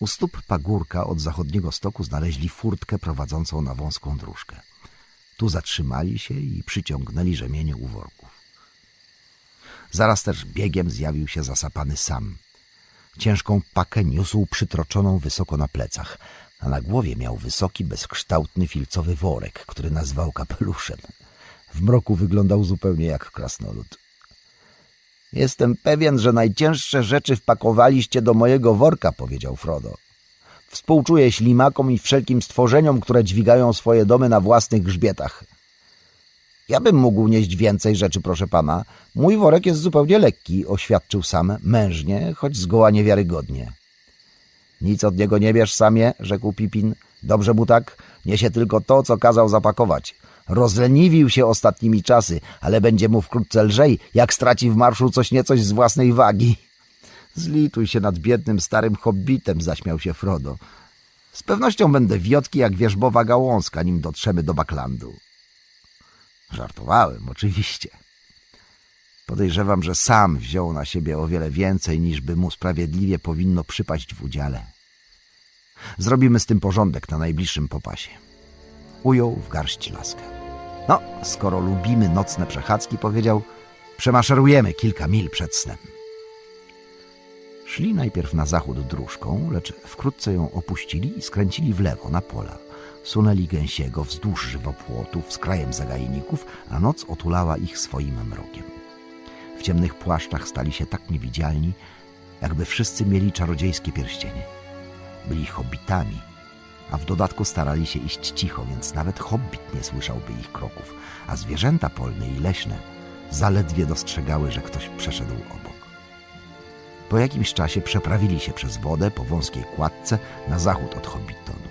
U stóp pagórka od zachodniego stoku znaleźli furtkę prowadzącą na wąską dróżkę. Tu zatrzymali się i przyciągnęli rzemienie u worków. Zaraz też biegiem zjawił się zasapany sam. Ciężką pakę niósł przytroczoną wysoko na plecach, a na głowie miał wysoki, bezkształtny filcowy worek, który nazwał kapeluszem. W mroku wyglądał zupełnie jak krasnolud. Jestem pewien, że najcięższe rzeczy wpakowaliście do mojego worka, powiedział Frodo. Współczuję ślimakom i wszelkim stworzeniom, które dźwigają swoje domy na własnych grzbietach. Ja bym mógł nieść więcej rzeczy, proszę pana. Mój worek jest zupełnie lekki, oświadczył sam, mężnie, choć zgoła niewiarygodnie. Nic od niego nie bierz, samie, rzekł Pipin. Dobrze mu tak, niesie tylko to, co kazał zapakować. Rozleniwił się ostatnimi czasy, ale będzie mu wkrótce lżej, jak straci w marszu coś niecoś z własnej wagi. Zlituj się nad biednym starym hobbitem, zaśmiał się Frodo. Z pewnością będę wiotki jak wierzbowa gałązka, nim dotrzemy do Baklandu. Żartowałem, oczywiście. Podejrzewam, że sam wziął na siebie o wiele więcej, niż by mu sprawiedliwie powinno przypaść w udziale. Zrobimy z tym porządek na najbliższym popasie. Ujął w garść laskę. No, skoro lubimy nocne przechadzki, powiedział, przemaszerujemy kilka mil przed snem. Szli najpierw na zachód dróżką, lecz wkrótce ją opuścili i skręcili w lewo na pola. Sunęli gęsiego wzdłuż żywopłotów z krajem zagajników, a noc otulała ich swoim mrokiem. W ciemnych płaszczach stali się tak niewidzialni, jakby wszyscy mieli czarodziejskie pierścienie. Byli hobbitami, a w dodatku starali się iść cicho, więc nawet hobbit nie słyszałby ich kroków, a zwierzęta polne i leśne zaledwie dostrzegały, że ktoś przeszedł obok. Po jakimś czasie przeprawili się przez wodę po wąskiej kładce na zachód od Hobbitonu.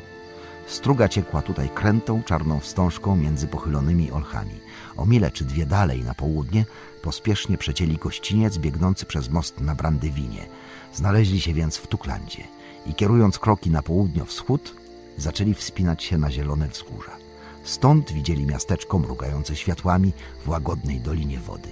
Struga ciekła tutaj krętą, czarną wstążką między pochylonymi olchami. O milę czy dwie dalej na południe pospiesznie przecięli gościniec biegnący przez most na Brandywinie. Znaleźli się więc w Tuklandzie i kierując kroki na południo-wschód, zaczęli wspinać się na zielone wzgórza. Stąd widzieli miasteczko mrugające światłami w łagodnej dolinie wody.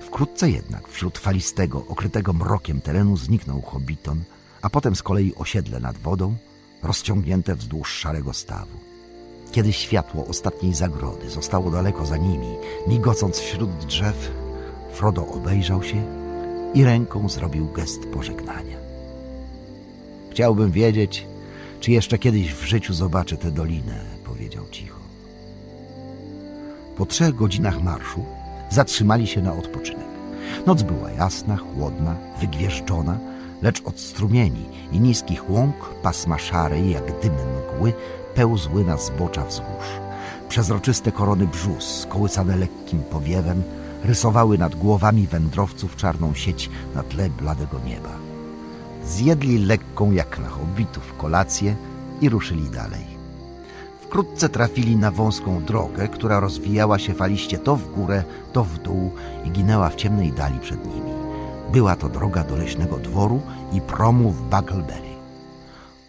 Wkrótce jednak wśród falistego, okrytego mrokiem terenu zniknął Hobbiton, a potem z kolei osiedle nad wodą, rozciągnięte wzdłuż szarego stawu. Kiedy światło ostatniej zagrody zostało daleko za nimi, migocąc wśród drzew, Frodo obejrzał się i ręką zrobił gest pożegnania. Chciałbym wiedzieć, czy jeszcze kiedyś w życiu zobaczę tę dolinę, powiedział cicho. Po trzech godzinach marszu zatrzymali się na odpoczynek. Noc była jasna, chłodna, wygwieżdżona, lecz od strumieni i niskich łąk pasma szarej jak dymy mgły pełzły na zbocza wzgórz. Przezroczyste korony brzus, kołysane lekkim powiewem, rysowały nad głowami wędrowców czarną sieć na tle bladego nieba. Zjedli lekką jak na hobbitów kolację i ruszyli dalej. Wkrótce trafili na wąską drogę, która rozwijała się faliście to w górę, to w dół i ginęła w ciemnej dali przed nimi. Była to droga do leśnego dworu i promu w Buckleberry.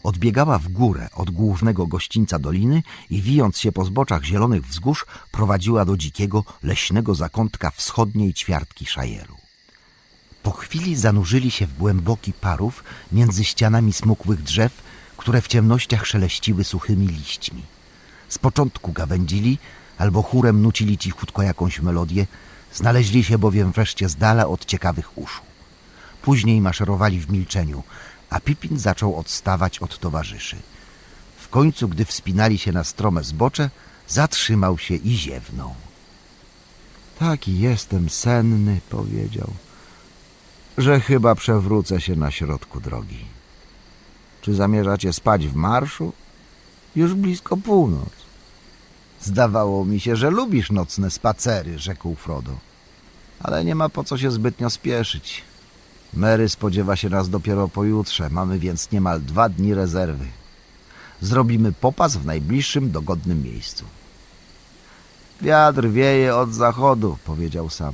Odbiegała w górę od głównego gościńca doliny i wijąc się po zboczach zielonych wzgórz prowadziła do dzikiego, leśnego zakątka wschodniej ćwiartki Szajeru. Po chwili zanurzyli się w głęboki parów między ścianami smukłych drzew, które w ciemnościach szeleściły suchymi liśćmi. Z początku gawędzili albo chórem nucili cichutko jakąś melodię, znaleźli się bowiem wreszcie z dala od ciekawych uszu. Później maszerowali w milczeniu, a Pipin zaczął odstawać od towarzyszy. W końcu, gdy wspinali się na strome zbocze, zatrzymał się i ziewnął. Taki jestem senny, powiedział, że chyba przewrócę się na środku drogi. Czy zamierzacie spać w marszu? Już blisko północ. Zdawało mi się, że lubisz nocne spacery, rzekł Frodo. Ale nie ma po co się zbytnio spieszyć. Mary spodziewa się nas dopiero pojutrze, mamy więc niemal dwa dni rezerwy. Zrobimy popas w najbliższym dogodnym miejscu. Wiatr wieje od zachodu, powiedział sam.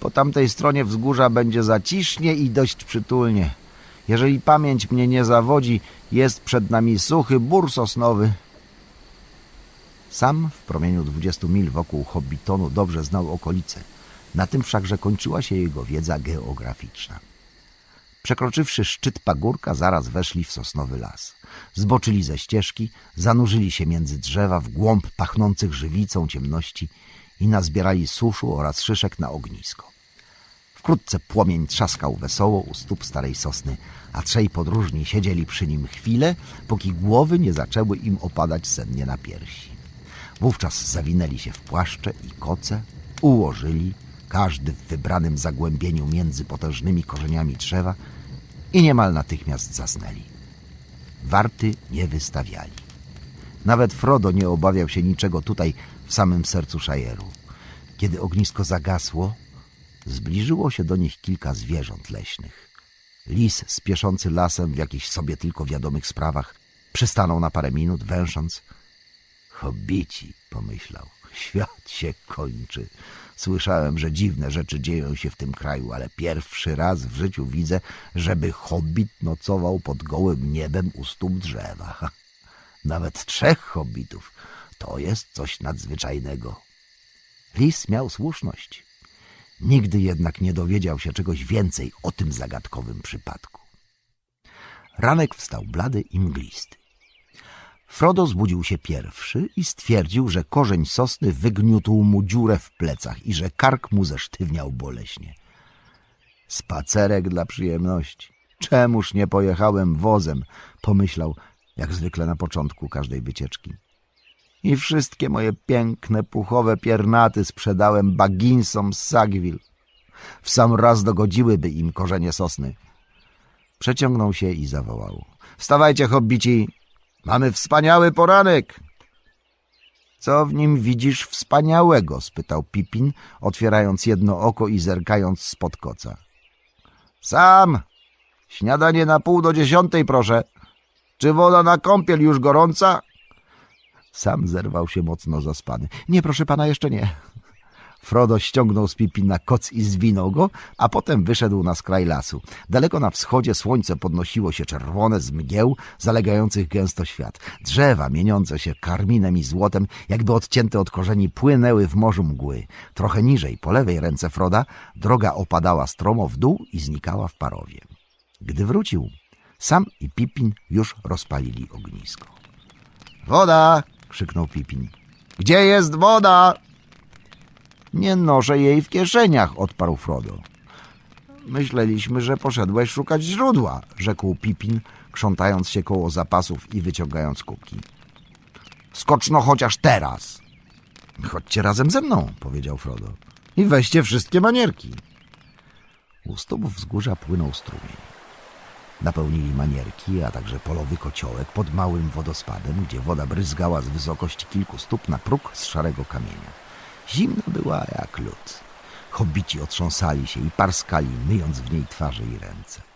Po tamtej stronie wzgórza będzie zacisznie i dość przytulnie. Jeżeli pamięć mnie nie zawodzi, jest przed nami suchy bór sosnowy. Sam w promieniu dwudziestu mil wokół Hobbitonu dobrze znał okolice. Na tym wszakże kończyła się jego wiedza geograficzna. Przekroczywszy szczyt pagórka, zaraz weszli w sosnowy las. Zboczyli ze ścieżki, zanurzyli się między drzewa w głąb pachnących żywicą ciemności i nazbierali suszu oraz szyszek na ognisko. Wkrótce płomień trzaskał wesoło u stóp starej sosny, a trzej podróżni siedzieli przy nim chwilę, póki głowy nie zaczęły im opadać sennie na piersi. Wówczas zawinęli się w płaszcze i koce, ułożyli, każdy w wybranym zagłębieniu między potężnymi korzeniami drzewa i niemal natychmiast zasnęli. Warty nie wystawiali. Nawet Frodo nie obawiał się niczego tutaj w samym sercu Szajeru. Kiedy ognisko zagasło, zbliżyło się do nich kilka zwierząt leśnych. Lis spieszący lasem w jakichś sobie tylko wiadomych sprawach przystanął na parę minut, węsząc. Hobbici, pomyślał, świat się kończy. Słyszałem, że dziwne rzeczy dzieją się w tym kraju, ale pierwszy raz w życiu widzę, żeby hobbit nocował pod gołym niebem u stóp drzewa. Nawet trzech hobbitów. To jest coś nadzwyczajnego. Lis miał słuszność. Nigdy jednak nie dowiedział się czegoś więcej o tym zagadkowym przypadku. Ranek wstał blady i mglisty. Frodo zbudził się pierwszy i stwierdził, że korzeń sosny wygniótł mu dziurę w plecach i że kark mu zesztywniał boleśnie. Spacerek dla przyjemności. Czemuż nie pojechałem wozem, pomyślał, jak zwykle na początku każdej wycieczki. I wszystkie moje piękne, puchowe piernaty sprzedałem baginsom z Sagwil. W sam raz dogodziłyby im korzenie sosny. Przeciągnął się i zawołał. Wstawajcie, hobbici! Mamy wspaniały poranek! Co w nim widzisz wspaniałego? spytał Pipin, otwierając jedno oko i zerkając spod koca. Sam! Śniadanie na pół do dziesiątej, proszę. Czy woda na kąpiel już gorąca? Sam zerwał się mocno zaspany. Nie, proszę pana, jeszcze nie. Frodo ściągnął z Pipina koc i zwinął go, a potem wyszedł na skraj lasu. Daleko na wschodzie słońce podnosiło się czerwone z mgieł, zalegających gęsto świat. Drzewa, mieniące się karminem i złotem, jakby odcięte od korzeni, płynęły w morzu mgły. Trochę niżej, po lewej ręce Froda, droga opadała stromo w dół i znikała w parowie. Gdy wrócił, sam i Pipin już rozpalili ognisko. Woda! Krzyknął Pipin. Gdzie jest woda? Nie noszę jej w kieszeniach, odparł Frodo. Myśleliśmy, że poszedłeś szukać źródła, rzekł Pipin, krzątając się koło zapasów i wyciągając kubki. Skoczno chociaż teraz. Chodźcie razem ze mną, powiedział Frodo. I weźcie wszystkie manierki. U stóp wzgórza płynął strumień. Napełnili manierki, a także polowy kociołek pod małym wodospadem, gdzie woda bryzgała z wysokości kilku stóp na próg z szarego kamienia. Zimna była jak lód. Hobbici otrząsali się i parskali, myjąc w niej twarze i ręce.